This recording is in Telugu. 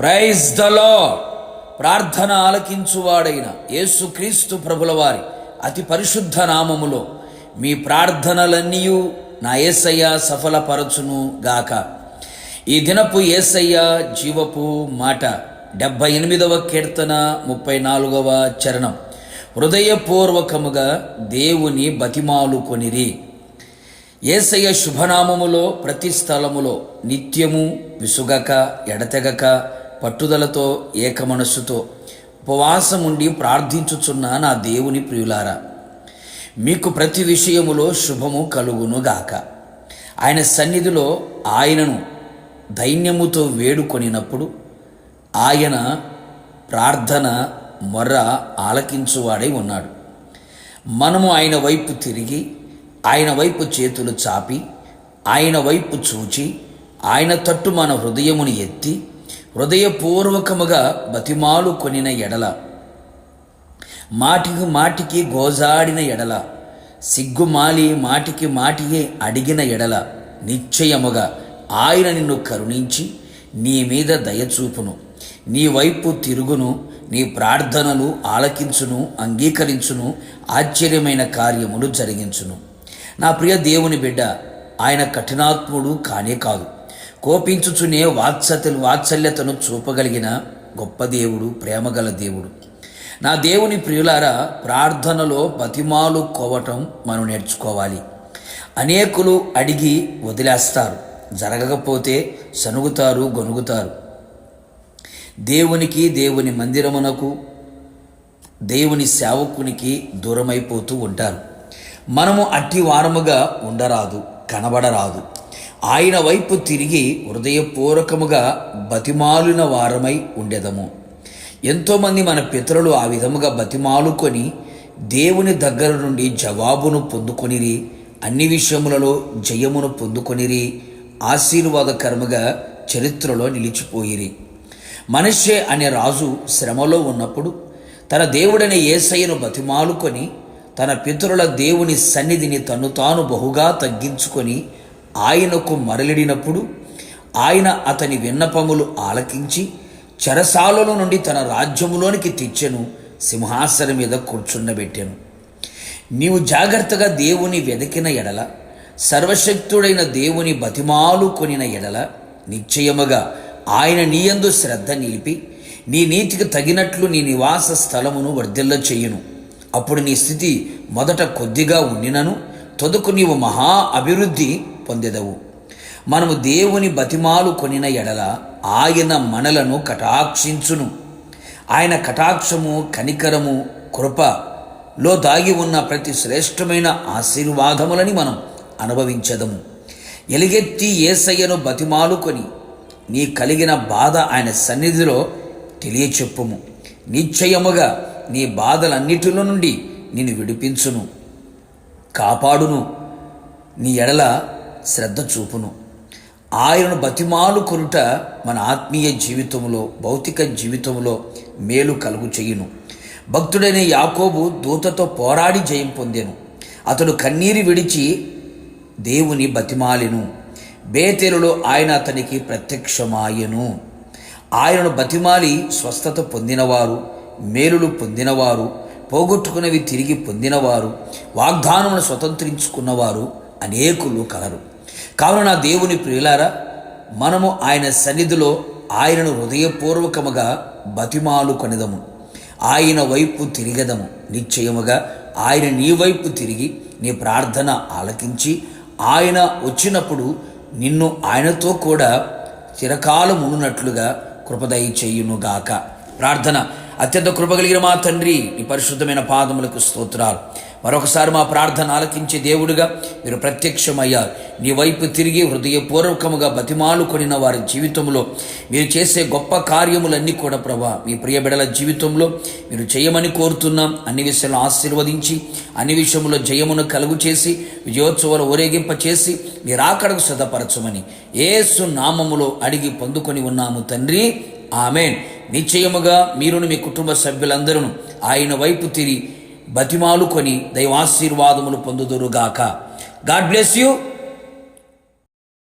ప్రైజ్ దలో ప్రార్థన ఆలకించువాడైన యేసుక్రీస్తు ప్రభుల వారి అతి పరిశుద్ధ నామములో మీ ప్రార్థనలన్నీ నా ఏసయ్య సఫలపరచును గాక. ఈ దినపు ఏసయ్య జీవపు మాట డెబ్బై ఎనిమిదవ కీర్తన ముప్పై నాలుగవ చరణం. హృదయపూర్వకముగా దేవుని బతిమాలుకొనిరి ఏసయ్య శుభనామములో ప్రతి స్థలములో నిత్యము విసుగక ఎడతెగక పట్టుదలతో ఏకమనస్సుతో ఉపవాసముండి ప్రార్థించుచున్న నా దేవుని ప్రియులారా మీకు ప్రతి విషయములో శుభము కలుగునుగాక. ఆయన సన్నిధిలో ఆయనను దైన్యముతో వేడుకొనినప్పుడు ఆయన ప్రార్థన మొర్ర ఆలకించువాడై ఉన్నాడు. మనము ఆయన వైపు తిరిగి ఆయన వైపు చేతులు చాపి ఆయన వైపు చూచి ఆయన తట్టు మన హృదయమును ఎత్తి హృదయపూర్వకముగా బతిమాలు కొనిన ఎడల మాటికి మాటికి గోజాడిన ఎడల సిగ్గుమాలి మాటికి మాటియే అడిగిన ఎడల నిశ్చయముగా ఆయన నిన్ను కరుణించి నీ మీద దయచూపును నీ వైపు తిరుగును నీ ప్రార్థనలు ఆలకించును అంగీకరించును ఆశ్చర్యమైన కార్యములు జరిగించును. నా ప్రియ దేవుని బిడ్డ ఆయన కఠినాత్ముడు కానే కాదు. కోపించుచునే వాత్సతలు వాత్సల్యతను చూపగలిగిన గొప్ప దేవుడు ప్రేమగల దేవుడు. నా దేవుని ప్రియులారా ప్రార్థనలో బతిమాలు కోవటం మనం నేర్చుకోవాలి. అనేకులు అడిగి వదిలేస్తారు. జరగకపోతే సనుగుతారు గొనుగుతారు. దేవునికి దేవుని మందిరమునకు దేవుని సేవకునికి దూరమైపోతూ ఉంటారు. మనము అట్టి వారముగా ఉండరాదు కనబడరాదు. ఆయన వైపు తిరిగి హృదయపూర్వకముగా బతిమాలిన వారమై ఉండెదము. ఎంతోమంది మన పితరులు ఆ విధముగా బతిమాలుకొని దేవుని దగ్గర నుండి జవాబును పొందుకొనిరి అన్ని విషయములలో జయమును పొందుకొనిరి ఆశీర్వాదకరముగా చరిత్రలో నిలిచిపోయిరి. మనిషే అనే రాజు శ్రమలో ఉన్నప్పుడు తన దేవుడని ఏసయ్యను బతిమాలుకొని తన పితరుల దేవుని సన్నిధిని తను తాను బహుగా తగ్గించుకొని ఆయనకు మరలిడినప్పుడు ఆయన అతని విన్నపములు ఆలకించి చెరసాలలో నుండి తన రాజ్యములోనికి తెచ్చెను సింహాసనం మీద కూర్చుండబెట్టాను. నీవు జాగ్రత్తగా దేవుని వెదకిన ఎడల సర్వశక్తుడైన దేవుని బతిమాలు కొనిన ఎడల నిశ్చయముగా ఆయన నీయందు శ్రద్ధ నిలిపి నీ నీతికి తగినట్లు నీ నివాస స్థలమును వర్ధిల్ల చేయును. అప్పుడు నీ స్థితి మొదట కొద్దిగా ఉండినను తొదకు నీవు మహా అభివృద్ధి పొందెదవు. మనము దేవుని బతిమాలు కొనిన ఎడల ఆయన మనలను కటాక్షించును. ఆయన కటాక్షము కనికరము కృపలో దాగి ఉన్న ప్రతి శ్రేష్టమైన ఆశీర్వాదములని మనం అనుభవించదము. ఎలుగెత్తి ఏసయ్యను బతిమాలుకొని నీ కలిగిన బాధ ఆయన సన్నిధిలో తెలియచెప్పుము. నిశ్చయముగా నీ బాధలన్నిటిలో నుండి నిన్ను విడిపించును. కాపాడును. నీ ఎడల శ్రద్ధ చూపును. ఆయనను బతిమాలు కొనుట మన ఆత్మీయ జీవితంలో భౌతిక జీవితంలో మేలు కలుగు చేయును. భక్తుడైన యాకోబు దూతతో పోరాడి జయం పొందెను. అతడు కన్నీరు విడిచి దేవుని బతిమాలెను. బేతేలులో ఆయన అతనికి ప్రత్యక్షమాయను. ఆయనను బతిమాలి స్వస్థత పొందినవారు మేలులు పొందినవారు పోగొట్టుకున్నవి తిరిగి పొందినవారు వాగ్దానమును స్వతంత్రించుకున్నవారు అనేకులు కలరు. కావున నా దేవుని ప్రియులారా మనము ఆయన సన్నిధిలో ఆయనను హృదయపూర్వకముగా బతిమాలు కొనిదము. ఆయన వైపు తిరిగదము. నిశ్చయముగా ఆయన నీ వైపు తిరిగి నీ ప్రార్థన ఆలకించి ఆయన వచ్చినప్పుడు నిన్ను ఆయనతో కూడా చిరకాలం ఉన్నట్లుగా కృపదయ చేయునుగాక. ప్రార్థన అత్యంత కృప కలిగిన మా తండ్రి నీ పరిశుద్ధమైన పాదములకు స్తోత్రాలు. మరొకసారి మా ప్రార్థన ఆలకించే దేవుడిగా మీరు ప్రత్యక్షమయ్యారు. నీ వైపు తిరిగి హృదయపూర్వకముగా బతిమాలు కొనిన వారి జీవితంలో మీరు చేసే గొప్ప కార్యములన్నీ కూడా ప్రభా మీ ప్రియ బిడల జీవితంలో మీరు చేయమని కోరుతున్నాం. అన్ని విషయాలను ఆశీర్వదించి అన్ని విషయంలో జయమును కలుగు చేసి విజయోత్సవాలు ఊరేగింప చేసి మీరు ఆకడకు సిద్ధపరచమని ఏసు నామములో అడిగి పొందుకొని ఉన్నాము తండ్రి. ఆమెన్. నిశ్చయముగా మీరును మీ కుటుంబ సభ్యులందరూ ఆయన వైపు తిరిగి బతిమాలుకొని దైవాశీర్వాదములు పొందుదురుగాక. God bless you.